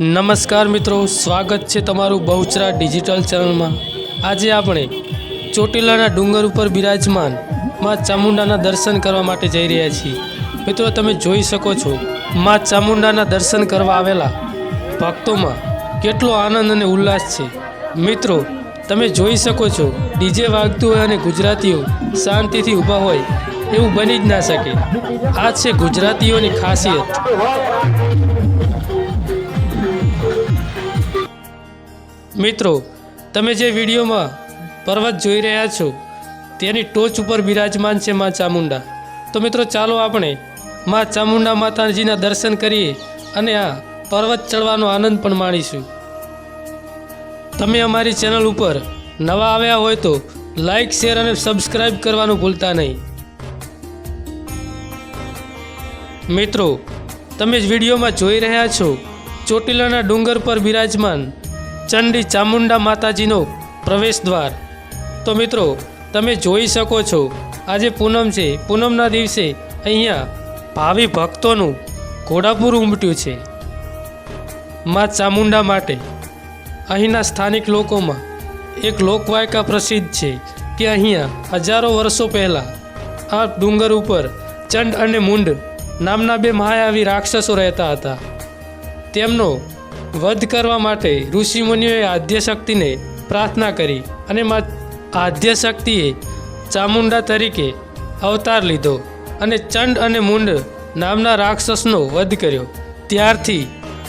નમસ્કાર મિત્રો, સ્વાગત છે તમારું બહુચરા ડિજિટલ ચેનલમાં. આજે આપણે ચોટીલાના ડુંગર ઉપર બિરાજમાનમાં ચામુંડાના દર્શન કરવા માટે જઈ રહ્યા છીએ. મિત્રો, તમે જોઈ શકો છો, માં ચામુંડાના દર્શન કરવા આવેલા ભક્તોમાં કેટલો આનંદ અને ઉલ્લાસ છે. મિત્રો, તમે જોઈ શકો છો, ડીજે વાગતું હોય અને ગુજરાતીઓ શાંતિથી ઊભા હોય એવું બની જ ના શકે. આ છે ગુજરાતીઓની ખાસિયત. મિત્રો, તમે જે વિડીયોમાં પર્વત જોઈ રહ્યા છો, તેની ટોચ ઉપર બિરાજમાન છે માં ચામુંડા. તો મિત્રો, ચાલો આપણે માં ચામુંડા માતાજીના દર્શન કરીએ અને આ પર્વત ચડવાનો આનંદ પણ માણીશું. તમે અમારી ચેનલ ઉપર નવા આવ્યા હોય તો લાઈક, શેર અને સબસ્ક્રાઈબ કરવાનું ભૂલતા નહીં. મિત્રો, તમે જ વિડીયોમાં જોઈ રહ્યા છો ચોટીલાના ડુંગર પર બિરાજમાન ચંડી ચામુંડા માતાજીનો પ્રવેશ દ્વાર. તો મિત્રો, તમે જોઈ શકો છો, આજે પૂનમ છે. પૂનમના દિવસે અહીંયા ભાવિ ભક્તોનું ઘોડાપુર ઉમટ્યું છે. મા ચામુંડા માટે. અહીંના સ્થાનિક લોકોમાં એક લોકવાયકા પ્રસિદ્ધ છે કે અહીંયા હજારો વર્ષો પહેલાં આ ડુંગર ઉપર ચંડ અને મુંડ નામના બે મહાયાવી રાક્ષસો રહેતા હતા. તેમનો વધ કરવા માટે ઋષિમુનિઓએ આદ્યશક્તિને પ્રાર્થના કરી અને આદ્યશક્તિએ ચામુંડા તરીકે અવતાર લીધો અને ચંડ અને મુંડ નામના રાક્ષસનો વધ કર્યો. ત્યારથી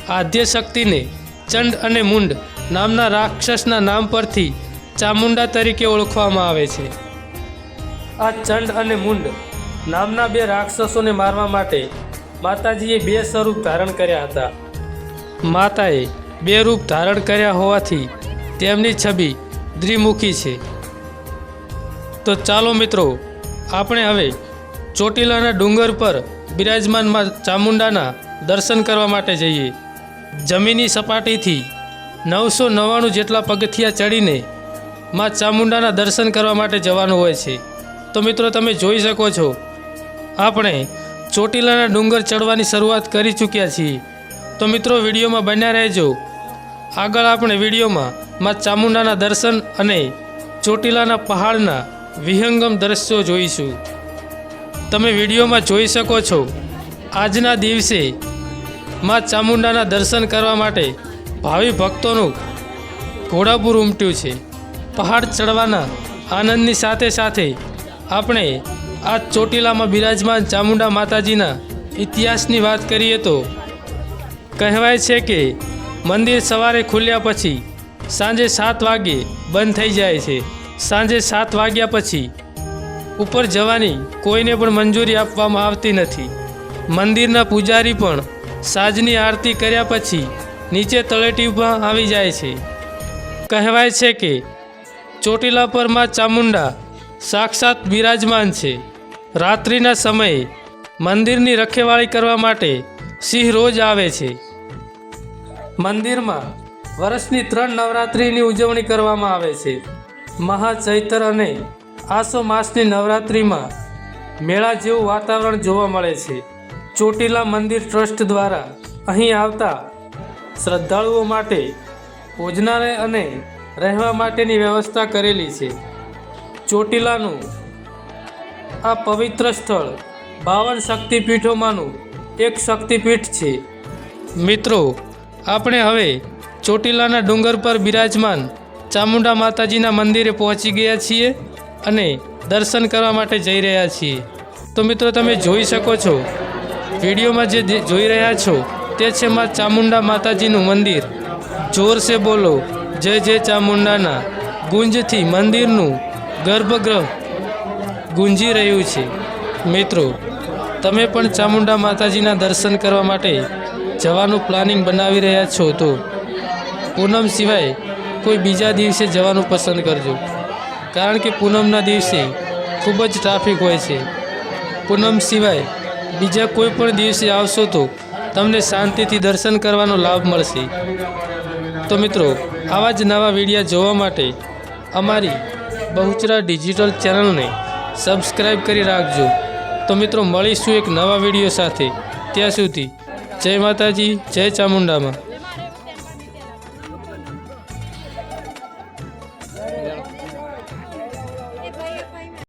આદ્યશક્તિને ચંડ અને મુંડ નામના રાક્ષસના નામ પરથી ચામુંડા તરીકે ઓળખવામાં આવે છે. આ ચંડ અને મુંડ નામના બે રાક્ષસોને મારવા માટે માતાજીએ બે સ્વરૂપ ધારણ કર્યા હતા. માતાએ બે રૂપ ધારણ કર્યા હોવાથી તેમની છબી દ્વિમુખી છે. તો ચાલો મિત્રો, આપણે હવે ચોટીલાના ડુંગર પર બિરાજમાન ચામુંડાના દર્શન કરવા માટે જઈએ. જમીની સપાટીથી નવસો નવ્વાણું જેટલા પગથિયા ચડીને માં ચામુંડાના દર્શન કરવા માટે જવાનું હોય છે. તો મિત્રો, તમે જોઈ શકો છો, આપણે ચોટીલાના ડુંગર ચડવાની શરૂઆત કરી ચૂક્યા છીએ. તો મિત્રો, વિડીયોમાં બન્યા રહેજો. આગળ આપણે વિડીયોમાં માં ચામુંડાના દર્શન અને ચોટીલાના પહાડના વિહંગમ દ્રશ્યો જોઈશું. તમે વિડીયોમાં જોઈ શકો છો, આજના દિવસે માં ચામુંડાના દર્શન કરવા માટે ભાવિ ભક્તોનું ઘોડાપુર ઉમટ્યું છે. પહાડ ચડવાના આનંદની સાથે સાથે આપણે આ ચોટીલામાં બિરાજમાન ચામુંડા માતાજીના ઇતિહાસની વાત કરીએ તો કહેવાય છે કે મંદિર સવારે ખુલ્યા પછી સાંજે સાત વાગ્યે બંધ થઈ જાય છે. સાંજે સાત વાગ્યા પછી ઉપર જવાની કોઈને પણ મંજૂરી આપવામાં આવતી નથી. મંદિરના પૂજારી પણ સાંજની આરતી કર્યા પછી નીચે તળેટીમાં આવી જાય છે. કહેવાય છે કે ચોટીલા પરમાં ચામુંડા સાક્ષાત બિરાજમાન છે. રાત્રિના સમયે મંદિરની રખેવાળી કરવા માટે સિંહ રોજ આવે છે. મંદિરમાં વર્ષની ત્રણ નવરાત્રિની ઉજવણી કરવામાં આવે છે. મહાચૈતર અને આસો માસની નવરાત્રિમાં મેળા જેવું વાતાવરણ જોવા મળે છે. ચોટીલા મંદિર ટ્રસ્ટ દ્વારા અહીં આવતા શ્રદ્ધાળુઓ માટે ભોજનાલય અને રહેવા માટેની વ્યવસ્થા કરેલી છે. ચોટીલાનું આ પવિત્ર સ્થળ બાવન શક્તિપીઠોમાંનું એક શક્તિપીઠ છે. મિત્રો આપણે હવે ચોટીલાના ડુંગર પર બિરાજમાન ચામુંડા માતાજીના મંદિરે પહોંચી ગયા છીએ અને દર્શન કરવા માટે જઈ રહ્યા છીએ. તો મિત્રો, તમે જોઈ શકો છો, વિડીયોમાં જે જોઈ રહ્યા છો, તે છે માં ચામુંડા માતાજીનું મંદિર. જોર સે બોલો, જય જય ચામુંડાના. ગુંજથી મંદિરનું ગર્ભગૃહ ગુંજી રહ્યું છે. મિત્રો, તમે પણ ચામુંડા માતાજીના દર્શન કરવા માટે જવાનું પ્લાનિંગ બનાવી રહ્યા છો તો પૂનમ સિવાય કોઈ બીજા દિવસે જવાનું પસંદ કરજો. કારણ કે પૂનમના દિવસે ખૂબ જ ટ્રાફિક હોય છે. પૂનમ સિવાય બીજા કોઈ પણ દિવસે આવશો તો તમને શાંતિથી દર્શન કરવાનો લાભ મળશે. તો મિત્રો, આવા જ નવા વિડીયા જોવા માટે અમારી બહુચરા ડિજિટલ ચેનલને સબસ્ક્રાઈબ કરી રાખજો. તો મિત્રો, મળીશું એક નવા વીડિયો સાથે. ત્યાં સુધી જય માતાજી જય ચામુંડામાં.